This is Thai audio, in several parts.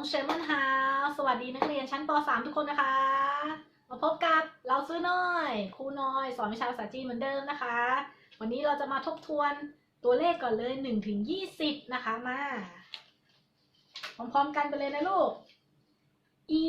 งเชมอนฮาสวัสดีนักเรียนชั้นป .3 ทุกคนนะคะ มาพบกับเราซื้อน้อยครูน้อยสอนวิชาภาษาจีนเหมือนเดิมนะคะ วันนี้เราจะมาทบทวนตัวเลขก่อนเลย1ถึง20 นะคะมา พร้อมๆกันไปเลยนะลูกอี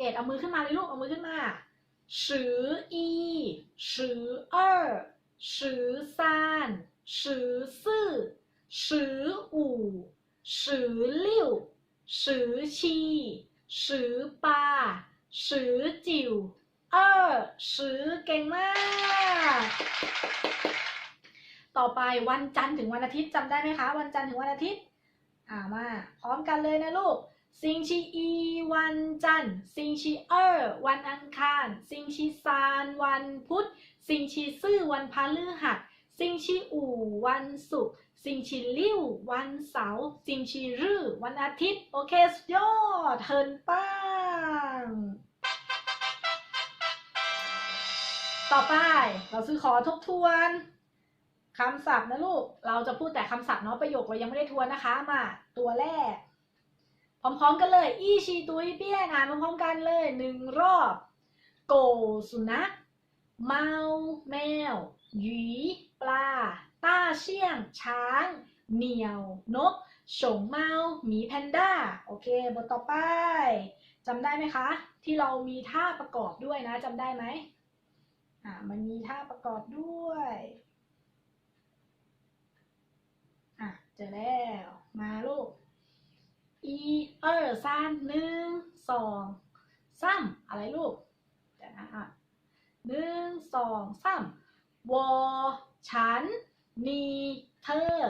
เอ็ดเอามือขึ้นมาเลยลูก เอามือขึ้นมาสืออีสือเออสือซานสือซื่อชืออู่ชือลิ่วชือชีชือปาชือจิวเออสือเก่งมาก ต่อไปวันจันทร์ถึงวันอาทิตย์จำได้ไหมคะ วันจันทร์ถึงวันอาทิตย์ อ่ามา พร้อมกันเลยนะลูก สิงชีอีวันจันทร์สิงชีเออร์วันอังคารสิงชีซานวันพุธสิงชีซื่อวันพฤหัสสิงชีอู่วันศุกร์สิงชีลิ่ววันเสาร์สิงชีรื้อวันอาทิตย์ โอเคสุดยอดเฮินป้างต่อไปเราซื้อขอทบทวนคำศัพท์นะลูก เราจะพูดแต่คำศัพท์เนาะประโยคเรายังไม่ได้ทวนนะคะมา ตัวแรก พร้อมๆกันเลย อีชีตุยเปี้ยนอ่านพร้อมๆกันเลยหนึ่งรอบ โกสุนัขเมาแมวหยีปลา ต้าเชี่ยง ช้าง เหนียว นกฉงเมาหมีแพนด้า โอเค บทต่อไปจำได้ไหมคะ ที่เรามีท่าประกอบด้วยนะจำได้ไหมอ่ามันมีท่าประกอบด้วยอะเจอแล้ว มาลูก อีเออซานหนึ่งสองสามอะไรลูกเดี๋ยวนะอะหนึ่งสองสามวอฉัน นีเธอ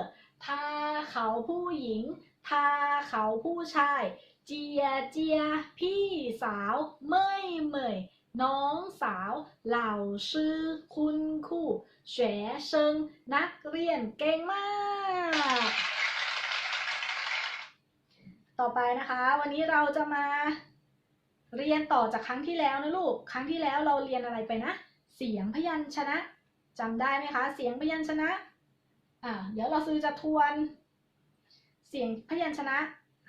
ถ้าเขาผู้หญิงถ้าเขาผู้ชาย เจียเจีย พี่สาวเมยเมยน้องสาว เหล่าชื่อคุณครูเฉเชิงนักเรียนเก่งมาก ต่อไปนะคะ วันนี้เราจะมาเรียนต่อจากครั้งที่แล้วนะลูก ครั้งที่แล้วเราเรียนอะไรไปนะ เสียงพยัญชนะจำได้ไหมคะ เสียงพยัญชนะ อ่า เดี๋ยวเราซื้อจะทวน เสียงพยัญชนะ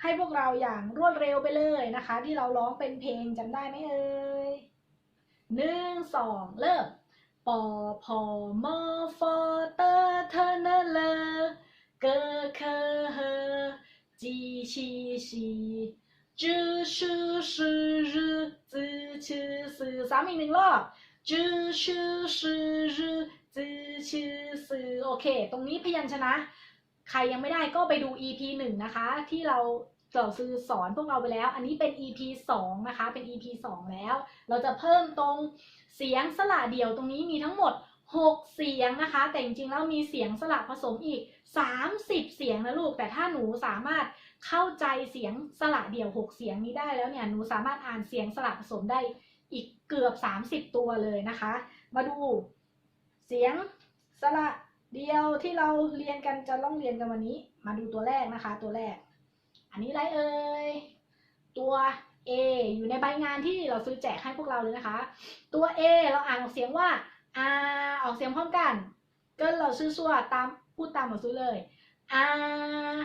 ให้พวกเราอย่างรวดเร็วไปเลยนะคะ ที่เราร้องเป็นเพลงจำได้ไหมเอ่ยหนึ่งสองเริ่มปอพอมอฟอเตอเทเนเลเกอเคอ ชื่อชื่อรือจื้อชื่อสื่อซ้ำอีกหนึ่งรอบจื้อชื่อชื่อรือจื้อชื่อสื่อโอเค ตรงนี้พยัญชนะ ใครยังไม่ได้ก็ไปดู EP หนึ่งนะคะ ที่เราเราซื้อสอนพวกเราไปแล้ว อันนี้เป็น EP สองนะคะ เป็น EP สองแล้ว เราจะเพิ่มตรงเสียงสระเดี่ยวตรงนี้มีทั้งหมด 6 เสียงนะคะ แต่จริงๆแล้วมีเสียงสระผสมอีก 30 เสียงนะลูก แต่ถ้าหนูสามารถเข้าใจเสียงสระเดี่ยว 6 เสียงนี้ได้แล้วเนี่ย หนูสามารถอ่านเสียงสระผสมได้อีกเกือบ 30 ตัวเลยนะคะ มาดูเสียงสระเดียวที่เราเรียนกันจะต้องเรียนกันวันนี้ มาดูตัวแรกนะคะ ตัวแรก อันนี้อะไรเอ่ย ตัว A อยู่ในใบงานที่เราซื้อแจกให้พวกเราเลยนะคะ ตัว A เราอ่านออกเสียงว่า R ออกเสียงพร้อมกัน ก็เราชื่อซัวตามพูดตามเราซื้เลย R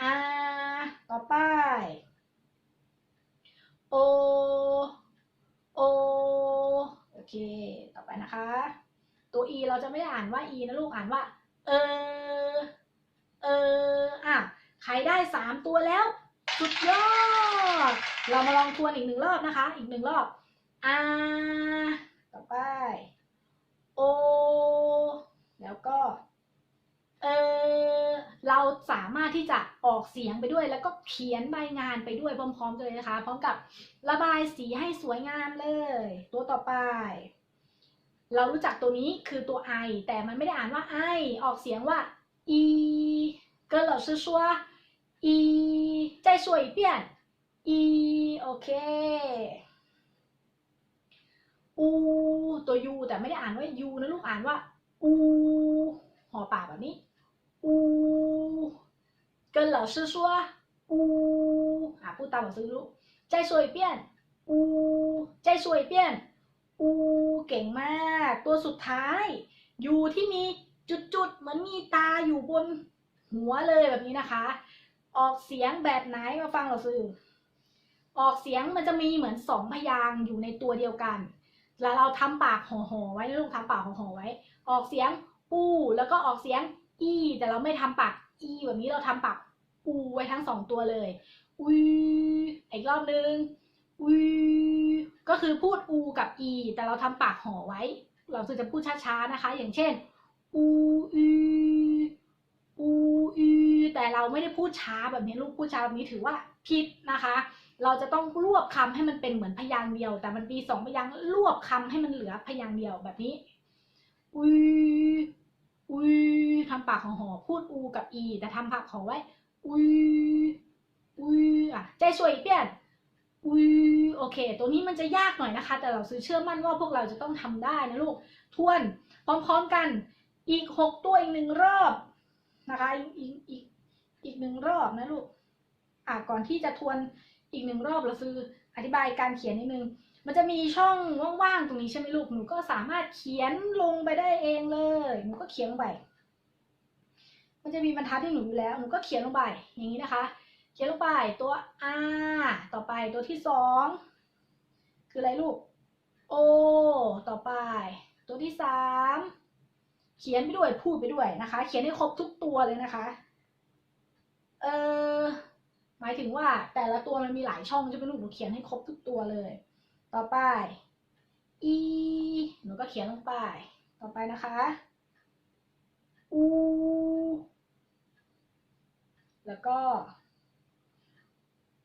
R ต่อไป O O โอ โอเค ต่อไปนะคะ ตัว E เราจะไม่ได้อ่านว่า E นะลูก อ่านว่า เออ เออ อะ ใครได้สามตัวแล้ว สุดยอด เรามาลองทวนอีกหนึ่งรอบนะคะ อีกหนึ่งรอบ R ต่อไป O แล้วก็ เออ เราสามารถที่จะออกเสียงไปด้วย แล้วก็เขียนใบงานไปด้วยพร้อมๆกันเลยนะคะ พร้อมกับระบายสีให้สวยงามเลย ตัวต่อไป เรารู้จักตัวนี้คือตัว I แต่มันไม่ได้อ่านว่า I ออกเสียงว่า E ก็เราชื่อ说 一再说一遍一 โอเคอู ตัวยูแต่ไม่ได้อ่านว่ายูนะลูกอ่านว่าอูห่อปากแบบนี้อู跟老师说อูอ่ะพูดตาม老师ลูก再说一遍อู再说一遍อูเก่งมาก ตัวสุดท้ายยูที่มีจุดๆเหมือนมีตาอยู่บนหัวเลยแบบนี้นะคะ ออกเสียงแบบไหนมาฟังเราซื้อ ออกเสียงมันจะมีเหมือนสองพยางค์อยู่ในตัวเดียวกัน แล้วเราทำปากห่อๆไว้นะลูกทำปากห่อๆไว้ ออกเสียงปูแล้วก็ออกเสียงอีแต่เราไม่ทำปากอีแบบนี้เราทำปากอูไว้ทั้งสองตัวเลยอุยอีกรอบนึงอุยก็คือพูดอูกับอี แต่เราทำปากห่อไว้ เราจะพูดช้าๆนะคะ อย่างเช่นอูอืออูอือแต่เราไม่ได้พูดช้าแบบนี้ลูกพูดช้าแบบนี้ถือว่าผิดนะคะ เราจะต้องรวบคำให้มันเป็นเหมือนพยางเดียว แต่มันมีสองพยางรวบคำให้มันเหลือพยางเดียวแบบนี้อุยอุยทำปากของหอพูดอูกับอี แต่ทำปากของไว้อุยอุยอะใจสวยอีกเปลี่ยนอุยโอเค ตัวนี้มันจะยากหน่อยนะคะ แต่เราซื้อเชื่อมั่นว่าพวกเราจะต้องทำได้นะลูก ทวน พร้อมๆกัน อีกหกตัวอีกหนึ่งรอบนะคะ อีกอีกอีกหนึ่งรอบนะลูก อะก่อนที่จะทวน อีกหนึ่งรอบเราซื้ออธิบายการเขียนนิดนึง มันจะมีช่องว่างๆตรงนี้ใช่ไหมลูก หนูก็สามารถเขียนลงไปได้เองเลย หนูก็เขียนลงไป มันจะมีบรรทัดให้หนูอยู่แล้ว หนูก็เขียนลงไปอย่างนี้นะคะ เขียนลงไปตัว R ต่อไปตัวที่สองคืออะไรลูก O ต่อไป ตัวที่สามเขียนไปด้วยพูดไปด้วยนะคะ เขียนให้ครบทุกตัวเลยนะคะ เออ หมายถึงว่าแต่ละตัวมันมีหลายช่องใช่ไหมลูกหนูเขียนให้ครบทุกตัวเลย ต่อไป e หนูก็เขียนลงไป ต่อไปนะคะ u แล้วก็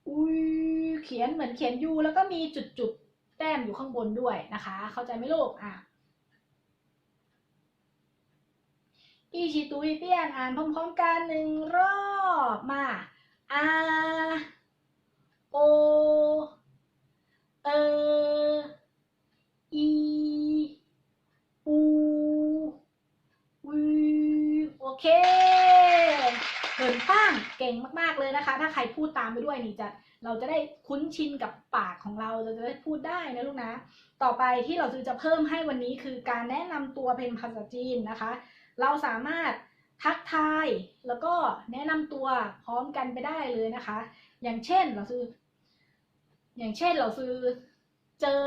อุยเขียนเหมือนเขียนยูแล้วก็มีจุดๆ แต้มอยู่ข้างบนด้วยนะคะ เข้าใจไหมลูกอะอีชิตุยเปียนอ่านพร้อมๆกันหนึ่งรอบมา อาโอเออีอูวีโอเคเหินป้างเก่งมากๆเลยนะคะ ถ้าใครพูดตามไปด้วยนี่จะเราจะได้คุ้นชินกับปากของเราเราจะได้พูดได้นะลูกนะ ต่อไปที่เราจะเพิ่มให้วันนี้คือการแนะนำตัวเป็นภาษาจีนนะคะ เราสามารถ ทักทาย แล้วก็แนะนำตัวพร้อมกันไปได้เลยนะคะ อย่างเช่นเราซื้อ อย่างเช่นเราซื้อเจอ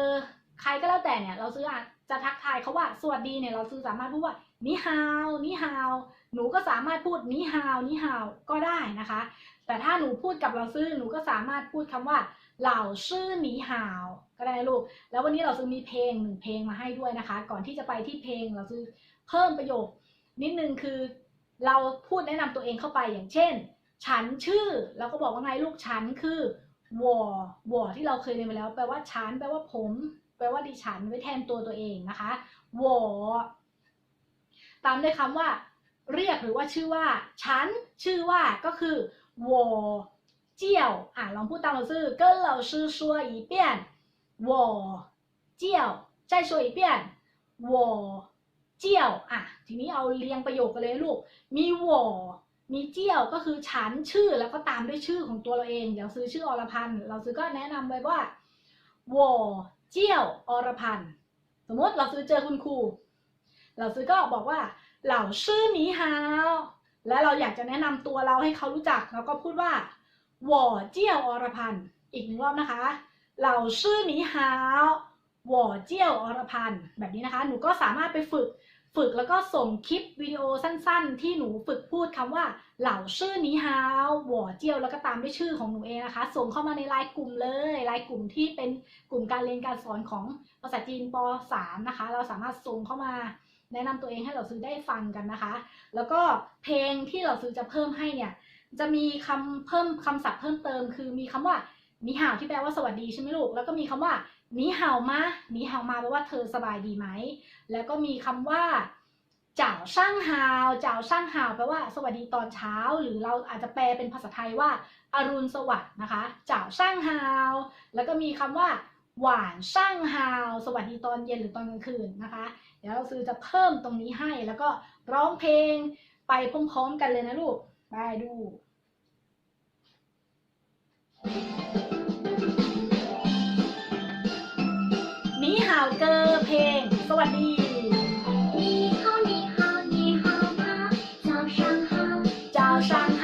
ใครก็แล้วแต่เนี่ยเราซื้อจะทักทายเขาว่าสวัสดีเนี่ยเราซื้อสามารถพูดว่านี่ฮาวนี่ฮาวหนูก็สามารถพูดนี่ฮาวนี่ฮาวก็ได้นะคะ แต่ถ้าหนูพูดกับเราซื้อหนูก็สามารถพูดคำว่าเหล่าชื่อหนีฮาวก็ได้ลูก แล้ววันนี้เราซื้อมีเพลงหนึ่งเพลงมาให้ด้วยนะคะ ก่อนที่จะไปที่เพลงเราซื้อเพิ่มประโยคนิดนึงคือ เราพูดแนะนำตัวเองเข้าไปอย่างเช่น ฉันชื่อเราก็บอกว่าไงลูกฉันคือวอวอที่เราเคยเรียนไปแล้ว แปลว่าฉันแปลว่าผม แปลว่าดิฉันไว้แทนตัวตัวเองนะคะวอตามด้วยคำว่า เรียกหรือว่าชื่อว่า ฉันชื่อว่าก็คือวอเจียวอ่ะลองพูดตามเราซื่อ跟老师说一遍我เจียว再说一遍我 เจียวอะทีนี้เอาเรียงประโยคกันเลยลูก มีวอมีเจียวก็คือฉันชื่อแล้วก็ตามด้วยชื่อของตัวเราเองอย่างซื้อชื่ออรพันธ์เราซื้อก็แนะนำไว้ว่าวอเจียวอรพันธ์สมมติเราซื้อเจอคุณครูเราซื้อก็บอกว่าเหล่าชื่อหนีฮาวและเราอยากจะแนะนำตัวเราให้เขารู้จักเราก็พูดว่าวอเจียวอรพันธ์อีกหนึ่งรอบนะคะ เหล่าชื่อหนีฮาว วอเจียวอรพันธ์แบบนี้นะคะ หนูก็สามารถไปฝึกฝึกแล้วก็ส่งคลิปวิดีโอสั้นๆ ที่หนูฝึกพูดคำว่าเหล่าชื่อนี้ฮาวหวอเจียวแล้วก็ตามด้วยชื่อของหนูเองนะคะ ส่งเข้ามาในไลน์กลุ่มเลยไลน์กลุ่มที่เป็นกลุ่มการเรียนการสอนของภาษาจีนป .3 นะคะ เราสามารถส่งเข้ามาแนะนำตัวเองให้เราซื้อได้ฟังกันนะคะ แล้วก็เพลงที่เราซื้อจะเพิ่มให้เนี่ย จะมีคำเพิ่มคำศัพท์เพิ่มเติม คือมีคำว่านิฮาวที่แปลว่าสวัสดีใช่ไหมลูกแล้วก็มีคำว่า นิฮาวมานิฮาวมาแปลว่าเธอสบายดีไหม แล้วก็มีคำว่าเจ้าช่างฮาวเจ้าช่างฮาวแปลว่าสวัสดีตอนเช้า หรือเราอาจจะแปลเป็นภาษาไทยว่าอรุณสวัสดิ์นะคะเจ้าช่างฮาวแล้วก็มีคำว่า หวานช่างฮาวสวัสดีตอนเย็นหรือตอนกลางคืนนะคะ เดี๋ยวเราซื้อจะเพิ่มตรงนี้ให้แล้วก็ร้องเพลงไปพร้อมๆกันเลยนะลูกไปดูนี่ เพลง สวัสดี 你好，你好，你好吗？早上好，早上好，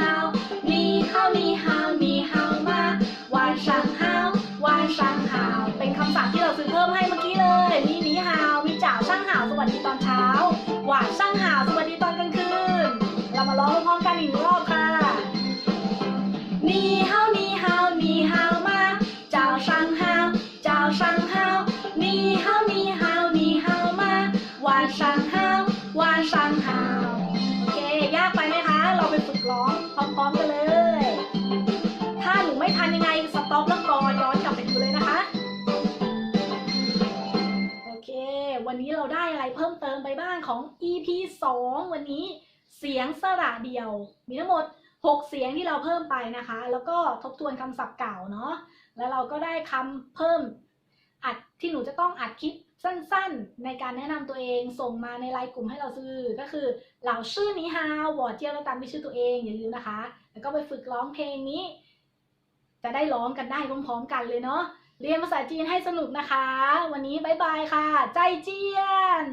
你好，你好，你好吗？晚上好，晚上好 เป็นคำศัพท์ที่เราซื้อเพิ่มให้เมื่อกี้เลย มีหนีฮาว มีจ่าวช่างหาวสวัสดีตอนเช้า หวานช่างหาวสวัสดีตอนกลางคืน เรามาร้องพร้อมๆกันอีกรอบ วันนี้เราได้อะไรเพิ่มเติมไปบ้างของ EP 2 วันนี้เสียงสระเดียว มีทั้งหมด 6 เสียงที่เราเพิ่มไปนะคะ แล้วก็ทบทวนคำศัพท์เก่าเนาะแล้วเราก็ได้คำเพิ่มอัดที่หนูจะต้องอัดคลิปสั้นๆ ในการแนะนำตัวเองส่งมาในไลน์กลุ่มให้เราซื้อก็คือเหล่าชื่อนี้ฮาววอร์เจียวแล้วตามที่ชื่อตัวเองอย่าลืมนะคะ แล้วก็ไปฝึกร้องเพลงนี้ จะได้ร้องกันได้พร้อมๆกันเลยเนาะ เรียนภาษาจีนให้สนุกนะคะ วันนี้บายบายค่ะ ใจเจียน